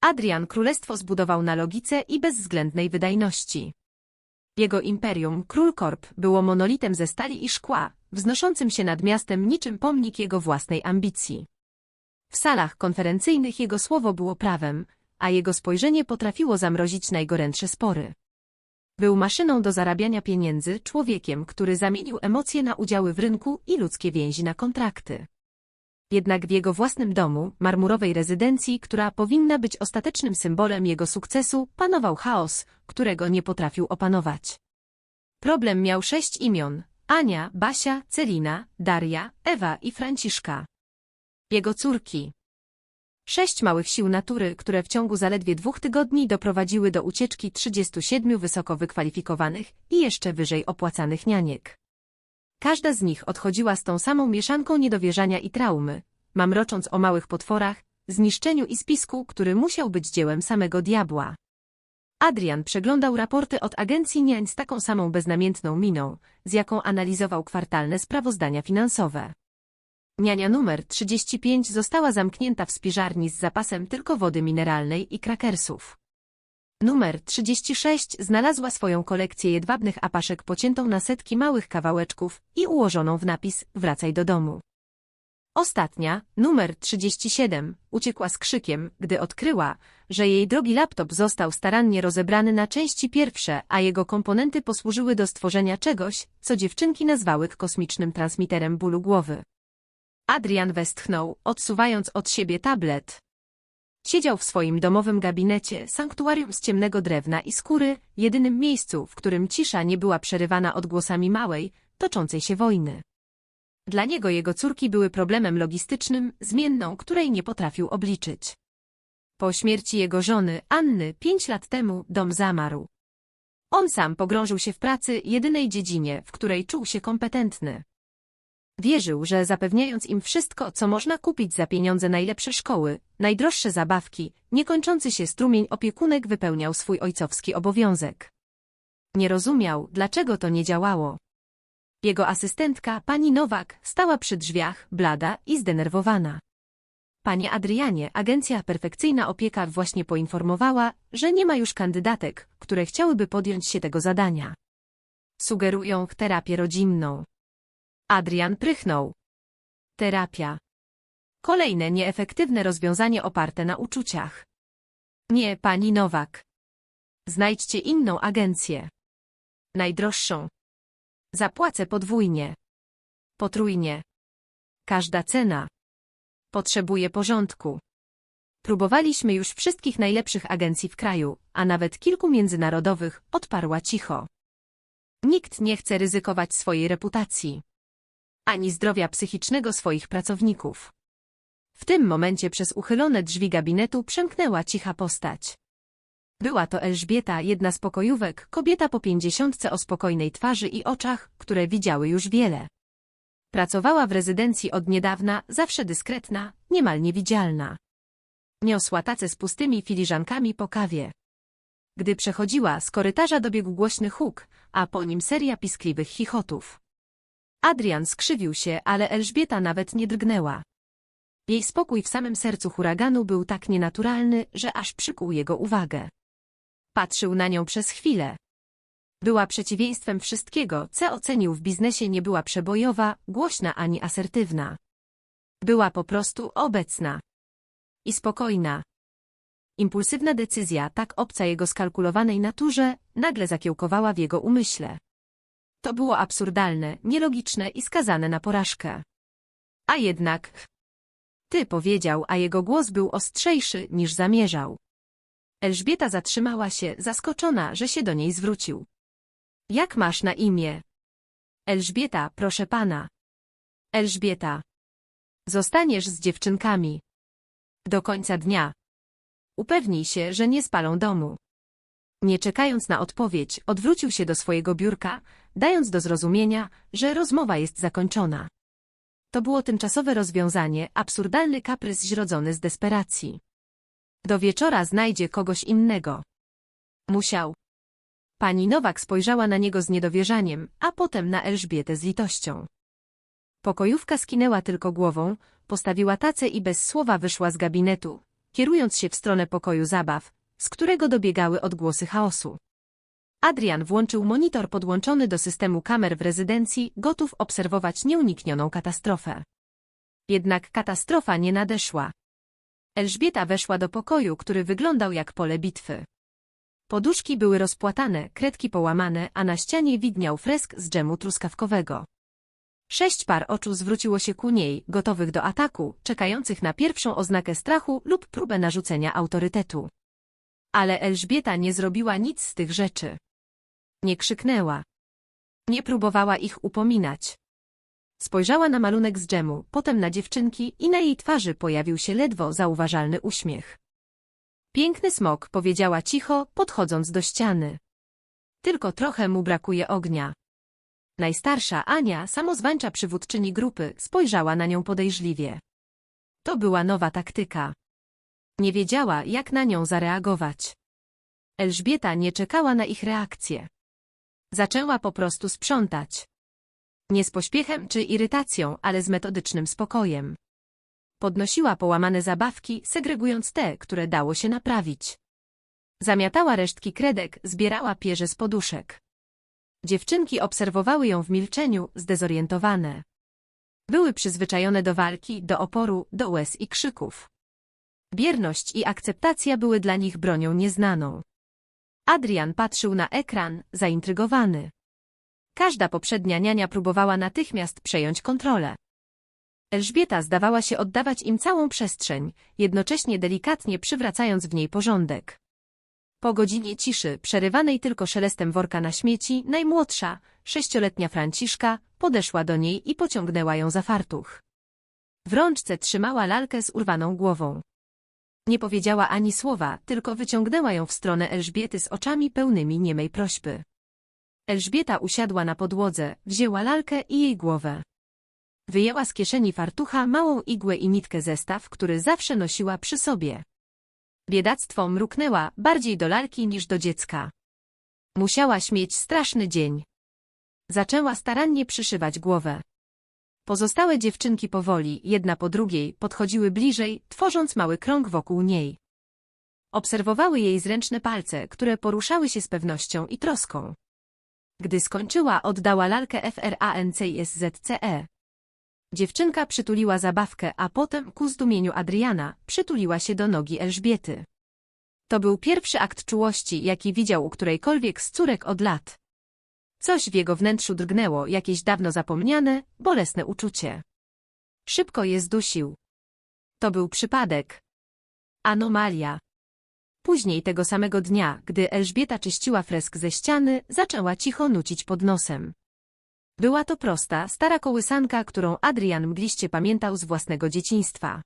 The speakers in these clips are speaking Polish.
Adrian królestwo zbudował na logice i bezwzględnej wydajności. Jego imperium, Król Korp, było monolitem ze stali i szkła, wznoszącym się nad miastem niczym pomnik jego własnej ambicji. W salach konferencyjnych jego słowo było prawem, a jego spojrzenie potrafiło zamrozić najgorętsze spory. Był maszyną do zarabiania pieniędzy, człowiekiem, który zamienił emocje na udziały w rynku i ludzkie więzi na kontrakty. Jednak w jego własnym domu, marmurowej rezydencji, która powinna być ostatecznym symbolem jego sukcesu, panował chaos, którego nie potrafił opanować. Problem miał sześć imion. Ania, Basia, Celina, Daria, Ewa i Franciszka. Jego córki. Sześć małych sił natury, które w ciągu zaledwie dwóch tygodni doprowadziły do ucieczki 37 wysoko wykwalifikowanych i jeszcze wyżej opłacanych nianiek. Każda z nich odchodziła z tą samą mieszanką niedowierzania i traumy, mamrocząc o małych potworach, zniszczeniu i spisku, który musiał być dziełem samego diabła. Adrian przeglądał raporty od agencji niań z taką samą beznamiętną miną, z jaką analizował kwartalne sprawozdania finansowe. Niania numer 35 została zamknięta w spiżarni z zapasem tylko wody mineralnej i krakersów. Numer 36 znalazła swoją kolekcję jedwabnych apaszek pociętą na setki małych kawałeczków i ułożoną w napis Wracaj do domu. Ostatnia, numer 37, uciekła z krzykiem, gdy odkryła, że jej drogi laptop został starannie rozebrany na części pierwsze, a jego komponenty posłużyły do stworzenia czegoś, co dziewczynki nazwały kosmicznym transmiterem bólu głowy. Adrian westchnął, odsuwając od siebie tablet. Siedział w swoim domowym gabinecie, sanktuarium z ciemnego drewna i skóry, jedynym miejscu, w którym cisza nie była przerywana odgłosami małej, toczącej się wojny. Dla niego jego córki były problemem logistycznym, zmienną, której nie potrafił obliczyć. Po śmierci jego żony, Anny, pięć lat temu, dom zamarł. On sam pogrążył się w pracy, jedynej dziedzinie, w której czuł się kompetentny. Wierzył, że zapewniając im wszystko, co można kupić za pieniądze najlepsze szkoły, najdroższe zabawki, niekończący się strumień opiekunek wypełniał swój ojcowski obowiązek. Nie rozumiał, dlaczego to nie działało. Jego asystentka, pani Nowak, stała przy drzwiach, blada i zdenerwowana. Panie Adrianie, agencja Perfekcyjna Opieka właśnie poinformowała, że nie ma już kandydatek, które chciałyby podjąć się tego zadania. Sugerują terapię rodzinną. Adrian prychnął. Terapia. Kolejne nieefektywne rozwiązanie oparte na uczuciach. Nie, pani Nowak. Znajdźcie inną agencję. Najdroższą. Zapłacę podwójnie. Potrójnie. Każda cena. Potrzebuję porządku. Próbowaliśmy już wszystkich najlepszych agencji w kraju, a nawet kilku międzynarodowych, odparła cicho. Nikt nie chce ryzykować swojej reputacji. Ani zdrowia psychicznego swoich pracowników. W tym momencie przez uchylone drzwi gabinetu przemknęła cicha postać. Była to Elżbieta, jedna z pokojówek, kobieta po pięćdziesiątce o spokojnej twarzy i oczach, które widziały już wiele. Pracowała w rezydencji od niedawna, zawsze dyskretna, niemal niewidzialna. Niosła tace z pustymi filiżankami po kawie. Gdy przechodziła, z korytarza dobiegł głośny huk, a po nim seria piskliwych chichotów. Adrian skrzywił się, ale Elżbieta nawet nie drgnęła. Jej spokój w samym sercu huraganu był tak nienaturalny, że aż przykuł jego uwagę. Patrzył na nią przez chwilę. Była przeciwieństwem wszystkiego, co ocenił w biznesie nie była przebojowa, głośna ani asertywna. Była po prostu obecna. I spokojna. Impulsywna decyzja, tak obca jego skalkulowanej naturze, nagle zakiełkowała w jego umyśle. To było absurdalne, nielogiczne i skazane na porażkę. A jednak... Ty powiedział, a jego głos był ostrzejszy niż zamierzał. Elżbieta zatrzymała się, zaskoczona, że się do niej zwrócił. Jak masz na imię? Elżbieta, proszę pana. Elżbieta. Zostaniesz z dziewczynkami. Do końca dnia. Upewnij się, że nie spalą domu. Nie czekając na odpowiedź, odwrócił się do swojego biurka, dając do zrozumienia, że rozmowa jest zakończona. To było tymczasowe rozwiązanie, absurdalny kaprys zrodzony z desperacji. Do wieczora znajdzie kogoś innego. Musiał. Pani Nowak spojrzała na niego z niedowierzaniem, a potem na Elżbietę z litością. Pokojówka skinęła tylko głową, postawiła tacę i bez słowa wyszła z gabinetu, kierując się w stronę pokoju zabaw, z którego dobiegały odgłosy chaosu. Adrian włączył monitor podłączony do systemu kamer w rezydencji, gotów obserwować nieuniknioną katastrofę. Jednak katastrofa nie nadeszła. Elżbieta weszła do pokoju, który wyglądał jak pole bitwy. Poduszki były rozpłatane, kredki połamane, a na ścianie widniał fresk z dżemu truskawkowego. Sześć par oczu zwróciło się ku niej, gotowych do ataku, czekających na pierwszą oznakę strachu lub próbę narzucenia autorytetu. Ale Elżbieta nie zrobiła nic z tych rzeczy. Nie krzyknęła. Nie próbowała ich upominać. Spojrzała na malunek z dżemu, potem na dziewczynki i na jej twarzy pojawił się ledwo zauważalny uśmiech. Piękny smok, powiedziała cicho, podchodząc do ściany. Tylko trochę mu brakuje ognia. Najstarsza Ania, samozwańcza przywódczyni grupy, spojrzała na nią podejrzliwie. To była nowa taktyka. Nie wiedziała, jak na nią zareagować. Elżbieta nie czekała na ich reakcję. Zaczęła po prostu sprzątać. Nie z pośpiechem czy irytacją, ale z metodycznym spokojem. Podnosiła połamane zabawki, segregując te, które dało się naprawić. Zamiatała resztki kredek, zbierała pierze z poduszek. Dziewczynki obserwowały ją w milczeniu, zdezorientowane. Były przyzwyczajone do walki, do oporu, do łez i krzyków. Bierność i akceptacja były dla nich bronią nieznaną. Adrian patrzył na ekran, zaintrygowany. Każda poprzednia niania próbowała natychmiast przejąć kontrolę. Elżbieta zdawała się oddawać im całą przestrzeń, jednocześnie delikatnie przywracając w niej porządek. Po godzinie ciszy, przerywanej tylko szelestem worka na śmieci, najmłodsza, sześcioletnia Franciszka, podeszła do niej i pociągnęła ją za fartuch. W rączce trzymała lalkę z urwaną głową. Nie powiedziała ani słowa, tylko wyciągnęła ją w stronę Elżbiety z oczami pełnymi niemej prośby. Elżbieta usiadła na podłodze, wzięła lalkę i jej głowę. Wyjęła z kieszeni fartucha małą igłę i nitkę zestaw, który zawsze nosiła przy sobie. Biedactwo mruknęła bardziej do lalki niż do dziecka. Musiałaś mieć straszny dzień. Zaczęła starannie przyszywać głowę. Pozostałe dziewczynki powoli, jedna po drugiej, podchodziły bliżej, tworząc mały krąg wokół niej. Obserwowały jej zręczne palce, które poruszały się z pewnością i troską. Gdy skończyła, oddała lalkę FRANCISZCE. Dziewczynka przytuliła zabawkę, a potem, ku zdumieniu Adriana, przytuliła się do nogi Elżbiety. To był pierwszy akt czułości, jaki widział u którejkolwiek z córek od lat. Coś w jego wnętrzu drgnęło, jakieś dawno zapomniane, bolesne uczucie. Szybko je zdusił. To był przypadek. Anomalia. Później tego samego dnia, gdy Elżbieta czyściła fresk ze ściany, zaczęła cicho nucić pod nosem. Była to prosta, stara kołysanka, którą Adrian mgliście pamiętał z własnego dzieciństwa.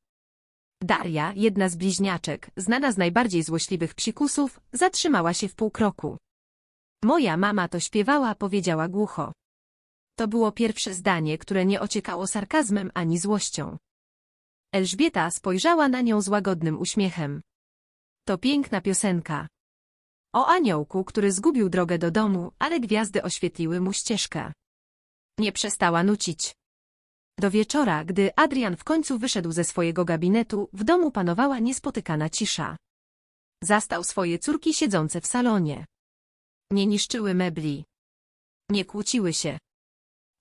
Daria, jedna z bliźniaczek, znana z najbardziej złośliwych psikusów, zatrzymała się w pół kroku. Moja mama to śpiewała, powiedziała głucho. To było pierwsze zdanie, które nie ociekało sarkazmem ani złością. Elżbieta spojrzała na nią z łagodnym uśmiechem. To piękna piosenka. O aniołku, który zgubił drogę do domu, ale gwiazdy oświetliły mu ścieżkę. Nie przestała nucić. Do wieczora, gdy Adrian w końcu wyszedł ze swojego gabinetu, w domu panowała niespotykana cisza. Zastał swoje córki siedzące w salonie. Nie niszczyły mebli. Nie kłóciły się.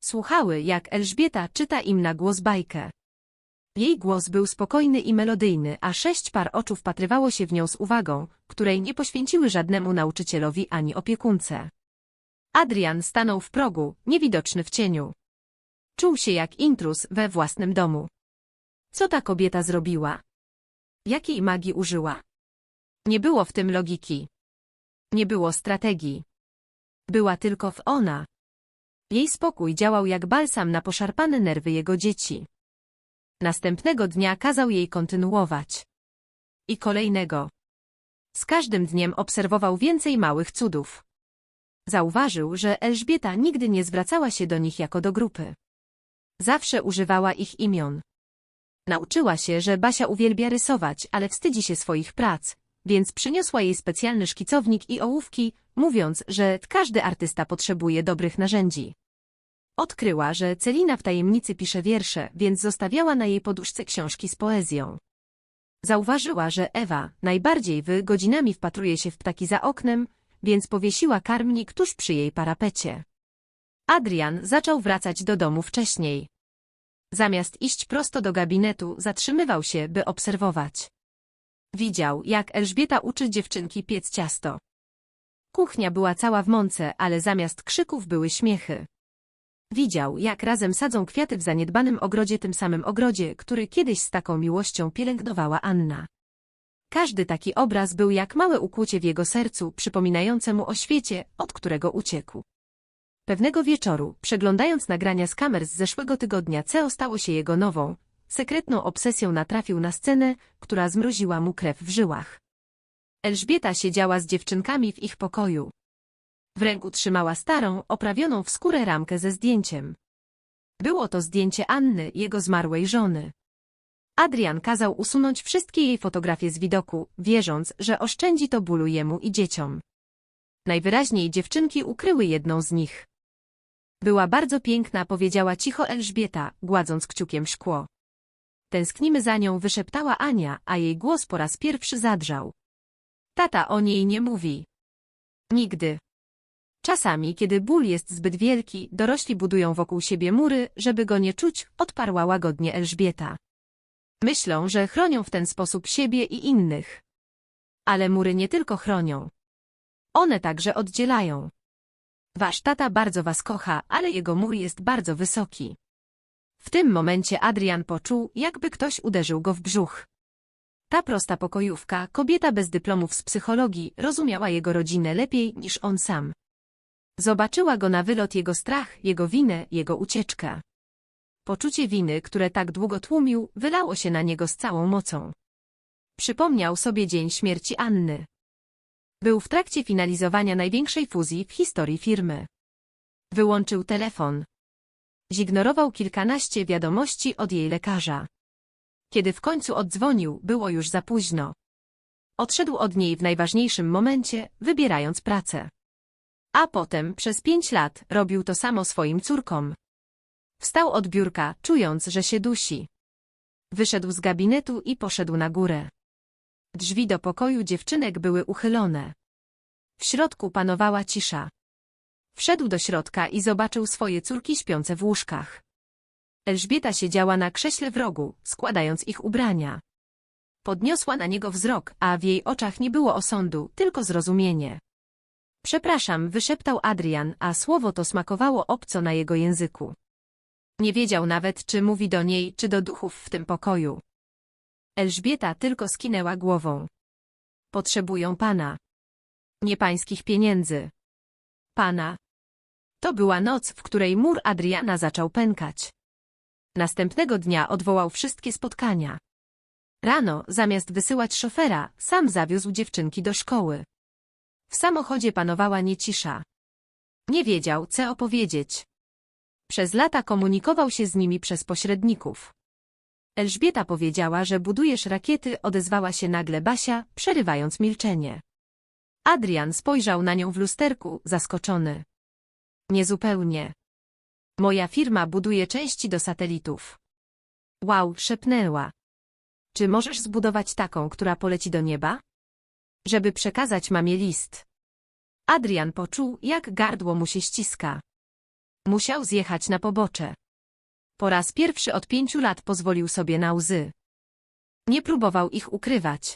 Słuchały, jak Elżbieta czyta im na głos bajkę. Jej głos był spokojny i melodyjny, a sześć par oczu wpatrywało się w nią z uwagą, której nie poświęciły żadnemu nauczycielowi ani opiekunce. Adrian stanął w progu, niewidoczny w cieniu. Czuł się jak intrus we własnym domu. Co ta kobieta zrobiła? Jakiej magii użyła? Nie było w tym logiki. Nie było strategii. Była tylko w ona. Jej spokój działał jak balsam na poszarpane nerwy jego dzieci. Następnego dnia kazał jej kontynuować. I kolejnego. Z każdym dniem obserwował więcej małych cudów. Zauważył, że Elżbieta nigdy nie zwracała się do nich jako do grupy. Zawsze używała ich imion. Nauczyła się, że Basia uwielbia rysować, ale wstydzi się swoich prac, więc przyniosła jej specjalny szkicownik i ołówki, mówiąc, że każdy artysta potrzebuje dobrych narzędzi. Odkryła, że Celina w tajemnicy pisze wiersze, więc zostawiała na jej poduszce książki z poezją. Zauważyła, że Ewa, najbardziej wy, godzinami wpatruje się w ptaki za oknem, więc powiesiła karmnik tuż przy jej parapecie. Adrian zaczął wracać do domu wcześniej. Zamiast iść prosto do gabinetu, zatrzymywał się, by obserwować. Widział, jak Elżbieta uczy dziewczynki piec ciasto. Kuchnia była cała w mące, ale zamiast krzyków były śmiechy. Widział, jak razem sadzą kwiaty w zaniedbanym ogrodzie, tym samym ogrodzie, który kiedyś z taką miłością pielęgnowała Anna. Każdy taki obraz był jak małe ukłucie w jego sercu, przypominające mu o świecie, od którego uciekł. Pewnego wieczoru, przeglądając nagrania z kamer z zeszłego tygodnia, CEO stało się jego nową, sekretną obsesją natrafił na scenę, która zmroziła mu krew w żyłach. Elżbieta siedziała z dziewczynkami w ich pokoju. W ręku trzymała starą, oprawioną w skórę ramkę ze zdjęciem. Było to zdjęcie Anny, jego zmarłej żony. Adrian kazał usunąć wszystkie jej fotografie z widoku, wierząc, że oszczędzi to bólu jemu i dzieciom. Najwyraźniej dziewczynki ukryły jedną z nich. Była bardzo piękna, powiedziała cicho Elżbieta, gładząc kciukiem szkło. Tęsknimy za nią, wyszeptała Ania, a jej głos po raz pierwszy zadrżał. Tata o niej nie mówi. Nigdy. Czasami, kiedy ból jest zbyt wielki, dorośli budują wokół siebie mury, żeby go nie czuć, odparła łagodnie Elżbieta. Myślą, że chronią w ten sposób siebie i innych. Ale mury nie tylko chronią. One także oddzielają. Wasz tata bardzo was kocha, ale jego mur jest bardzo wysoki. W tym momencie Adrian poczuł, jakby ktoś uderzył go w brzuch. Ta prosta pokojówka, kobieta bez dyplomów z psychologii, rozumiała jego rodzinę lepiej niż on sam. Zobaczyła go na wylot jego strach, jego winę, jego ucieczkę. Poczucie winy, które tak długo tłumił, wylało się na niego z całą mocą. Przypomniał sobie dzień śmierci Anny. Był w trakcie finalizowania największej fuzji w historii firmy. Wyłączył telefon. Zignorował kilkanaście wiadomości od jej lekarza. Kiedy w końcu oddzwonił, było już za późno. Odszedł od niej w najważniejszym momencie, wybierając pracę. A potem, przez pięć lat, robił to samo swoim córkom. Wstał od biurka, czując, że się dusi. Wyszedł z gabinetu i poszedł na górę. Drzwi do pokoju dziewczynek były uchylone. W środku panowała cisza. Wszedł do środka i zobaczył swoje córki śpiące w łóżkach. Elżbieta siedziała na krześle w rogu, składając ich ubrania. Podniosła na niego wzrok, a w jej oczach nie było osądu, tylko zrozumienie. Przepraszam, wyszeptał Adrian, a słowo to smakowało obco na jego języku. Nie wiedział nawet, czy mówi do niej, czy do duchów w tym pokoju. Elżbieta tylko skinęła głową. Potrzebują pana. Nie pańskich pieniędzy. Pana. To była noc, w której mur Adriana zaczął pękać. Następnego dnia odwołał wszystkie spotkania. Rano, zamiast wysyłać szofera, sam zawiózł dziewczynki do szkoły. W samochodzie panowała niecisza. Nie wiedział, co opowiedzieć. Przez lata komunikował się z nimi przez pośredników. Elżbieta powiedziała, że budujesz rakiety, odezwała się nagle Basia, przerywając milczenie. Adrian spojrzał na nią w lusterku, zaskoczony. Niezupełnie. Moja firma buduje części do satelitów. Wow, szepnęła. Czy możesz zbudować taką, która poleci do nieba? Żeby przekazać mamie list. Adrian poczuł, jak gardło mu się ściska. Musiał zjechać na pobocze. Po raz pierwszy od pięciu lat pozwolił sobie na łzy. Nie próbował ich ukrywać.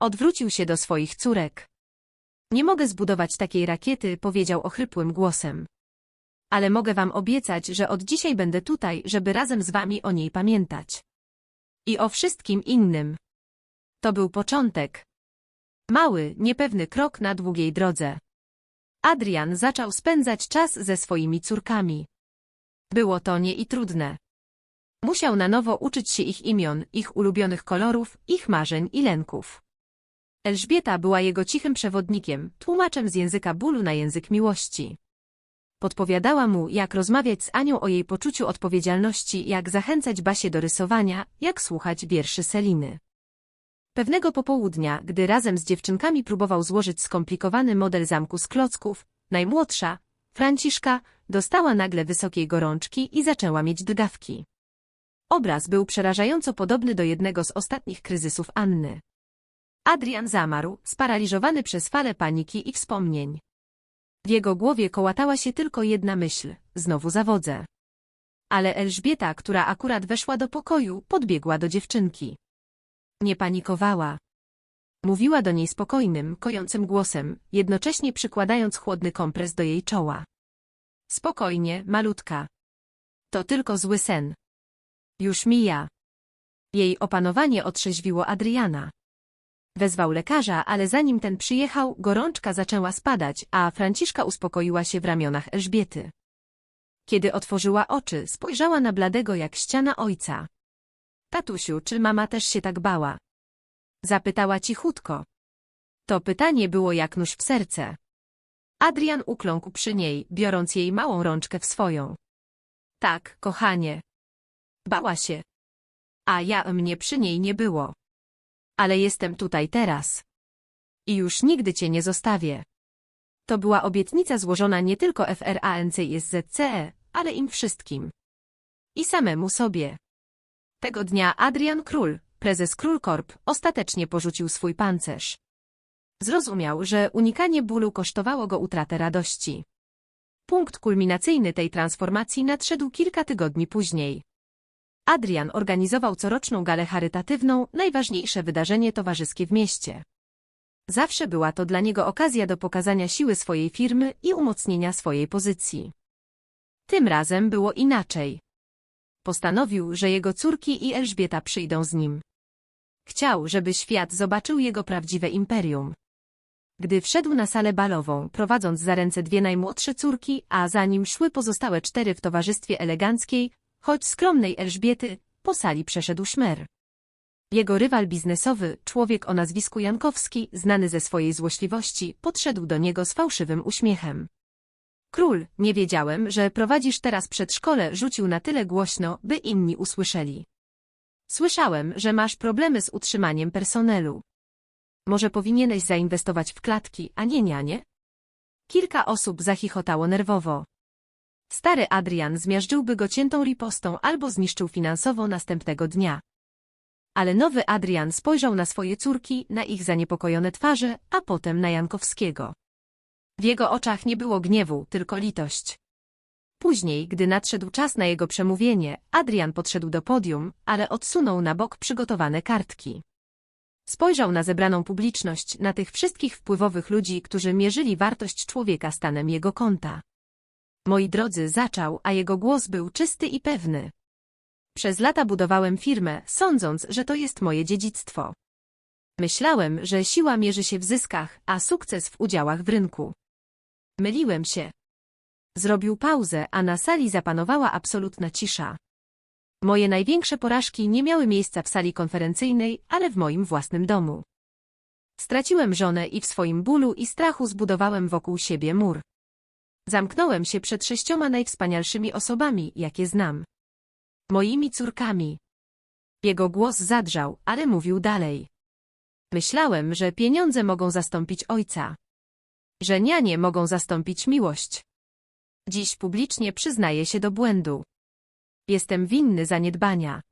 Odwrócił się do swoich córek. Nie mogę zbudować takiej rakiety, powiedział ochrypłym głosem. Ale mogę wam obiecać, że od dzisiaj będę tutaj, żeby razem z wami o niej pamiętać. I o wszystkim innym. To był początek. Mały, niepewny krok na długiej drodze. Adrian zaczął spędzać czas ze swoimi córkami. Było to nie i trudne. Musiał na nowo uczyć się ich imion, ich ulubionych kolorów, ich marzeń i lęków. Elżbieta była jego cichym przewodnikiem, tłumaczem z języka bólu na język miłości. Podpowiadała mu, jak rozmawiać z Anią o jej poczuciu odpowiedzialności, jak zachęcać Basię do rysowania, jak słuchać wierszy Seliny. Pewnego popołudnia, gdy razem z dziewczynkami próbował złożyć skomplikowany model zamku z klocków, najmłodsza, Franciszka, dostała nagle wysokiej gorączki i zaczęła mieć drgawki. Obraz był przerażająco podobny do jednego z ostatnich kryzysów Anny. Adrian zamarł, sparaliżowany przez falę paniki i wspomnień. W jego głowie kołatała się tylko jedna myśl – znowu zawodzę. Ale Elżbieta, która akurat weszła do pokoju, podbiegła do dziewczynki. Nie panikowała. Mówiła do niej spokojnym, kojącym głosem, jednocześnie przykładając chłodny kompres do jej czoła. Spokojnie, malutka. To tylko zły sen. Już mija. Jej opanowanie otrzeźwiło Adriana. Wezwał lekarza, ale zanim ten przyjechał, gorączka zaczęła spadać, a Franciszka uspokoiła się w ramionach Elżbiety. Kiedy otworzyła oczy, spojrzała na bladego jak ściana ojca. Tatusiu, czy mama też się tak bała? Zapytała cichutko. To pytanie było jak nóż w serce. Adrian ukląkł przy niej, biorąc jej małą rączkę w swoją. Tak, kochanie. Bała się. A ja mnie przy niej nie było. Ale jestem tutaj teraz. I już nigdy cię nie zostawię. To była obietnica złożona nie tylko FRANC SZCE, ale im wszystkim. I samemu sobie. Tego dnia Adrian Król, prezes Królkorp, ostatecznie porzucił swój pancerz. Zrozumiał, że unikanie bólu kosztowało go utratę radości. Punkt kulminacyjny tej transformacji nadszedł kilka tygodni później. Adrian organizował coroczną galę charytatywną, najważniejsze wydarzenie towarzyskie w mieście. Zawsze była to dla niego okazja do pokazania siły swojej firmy i umocnienia swojej pozycji. Tym razem było inaczej. Postanowił, że jego córki i Elżbieta przyjdą z nim. Chciał, żeby świat zobaczył jego prawdziwe imperium. Gdy wszedł na salę balową, prowadząc za ręce dwie najmłodsze córki, a za nim szły pozostałe cztery w towarzystwie eleganckiej, choć skromnej Elżbiety, po sali przeszedł szmer. Jego rywal biznesowy, człowiek o nazwisku Jankowski, znany ze swojej złośliwości, podszedł do niego z fałszywym uśmiechem. Król, nie wiedziałem, że prowadzisz teraz przedszkole, rzucił na tyle głośno, by inni usłyszeli. Słyszałem, że masz problemy z utrzymaniem personelu. Może powinieneś zainwestować w klatki, a nie nianie? Kilka osób zachichotało nerwowo. Stary Adrian zmiażdżyłby go ciętą ripostą albo zniszczył finansowo następnego dnia. Ale nowy Adrian spojrzał na swoje córki, na ich zaniepokojone twarze, a potem na Jankowskiego. W jego oczach nie było gniewu, tylko litość. Później, gdy nadszedł czas na jego przemówienie, Adrian podszedł do podium, ale odsunął na bok przygotowane kartki. Spojrzał na zebraną publiczność, na tych wszystkich wpływowych ludzi, którzy mierzyli wartość człowieka stanem jego konta. Moi drodzy, zaczął, a jego głos był czysty i pewny. Przez lata budowałem firmę, sądząc, że to jest moje dziedzictwo. Myślałem, że siła mierzy się w zyskach, a sukces w udziałach w rynku. Myliłem się. Zrobił pauzę, a na sali zapanowała absolutna cisza. Moje największe porażki nie miały miejsca w sali konferencyjnej, ale w moim własnym domu. Straciłem żonę i w swoim bólu i strachu zbudowałem wokół siebie mur. Zamknąłem się przed sześcioma najwspanialszymi osobami, jakie znam. Moimi córkami. Jego głos zadrżał, ale mówił dalej. Myślałem, że pieniądze mogą zastąpić ojca. Że nianie mogą zastąpić miłość. Dziś publicznie przyznaję się do błędu. Jestem winny zaniedbania.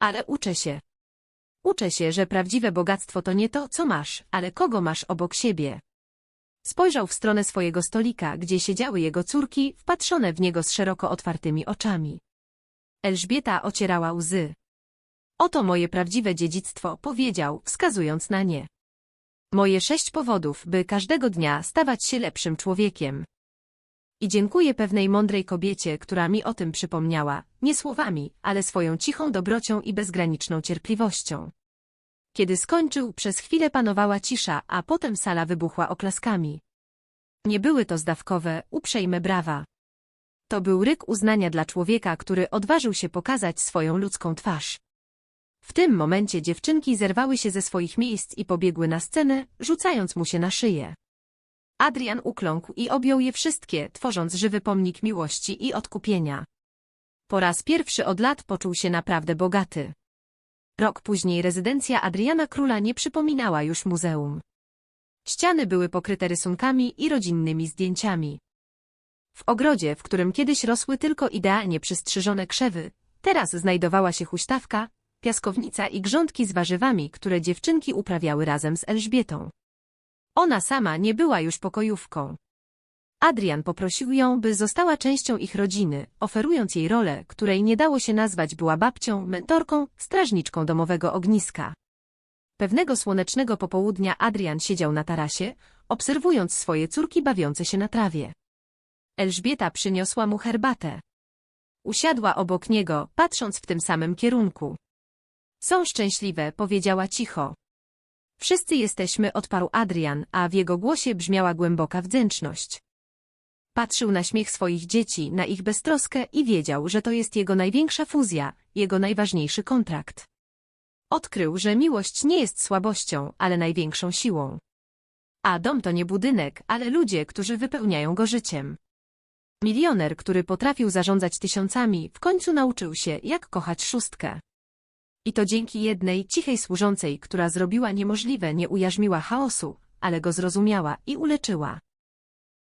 Ale uczę się. Uczę się, że prawdziwe bogactwo to nie to, co masz, ale kogo masz obok siebie. Spojrzał w stronę swojego stolika, gdzie siedziały jego córki, wpatrzone w niego z szeroko otwartymi oczami. Elżbieta ocierała łzy. Oto moje prawdziwe dziedzictwo, powiedział, wskazując na nie. Moje sześć powodów, by każdego dnia stawać się lepszym człowiekiem. I dziękuję pewnej mądrej kobiecie, która mi o tym przypomniała, nie słowami, ale swoją cichą dobrocią i bezgraniczną cierpliwością. Kiedy skończył, przez chwilę panowała cisza, a potem sala wybuchła oklaskami. Nie były to zdawkowe, uprzejme brawa. To był ryk uznania dla człowieka, który odważył się pokazać swoją ludzką twarz. W tym momencie dziewczynki zerwały się ze swoich miejsc i pobiegły na scenę, rzucając mu się na szyję. Adrian ukląkł i objął je wszystkie, tworząc żywy pomnik miłości i odkupienia. Po raz pierwszy od lat poczuł się naprawdę bogaty. Rok później rezydencja Adriana Króla nie przypominała już muzeum. Ściany były pokryte rysunkami i rodzinnymi zdjęciami. W ogrodzie, w którym kiedyś rosły tylko idealnie przystrzyżone krzewy, Teraz znajdowała się huśtawka, piaskownica i grządki z warzywami, które dziewczynki uprawiały razem z Elżbietą. Ona sama nie była już pokojówką. Adrian poprosił ją, by została częścią ich rodziny, oferując jej rolę, której nie dało się nazwać była babcią, mentorką, strażniczką domowego ogniska. Pewnego słonecznego popołudnia Adrian siedział na tarasie, obserwując swoje córki bawiące się na trawie. Elżbieta przyniosła mu herbatę. Usiadła obok niego, patrząc w tym samym kierunku. Są szczęśliwe, powiedziała cicho. Wszyscy jesteśmy, odparł Adrian, a w jego głosie brzmiała głęboka wdzięczność. Patrzył na śmiech swoich dzieci, na ich beztroskę i wiedział, że to jest jego największa fuzja, jego najważniejszy kontrakt. Odkrył, że miłość nie jest słabością, ale największą siłą. A dom to nie budynek, ale ludzie, którzy wypełniają go życiem. Milioner, który potrafił zarządzać tysiącami, w końcu nauczył się, jak kochać szóstkę. I to dzięki jednej cichej służącej, która zrobiła niemożliwe, nie ujarzmiła chaosu, ale go zrozumiała i uleczyła.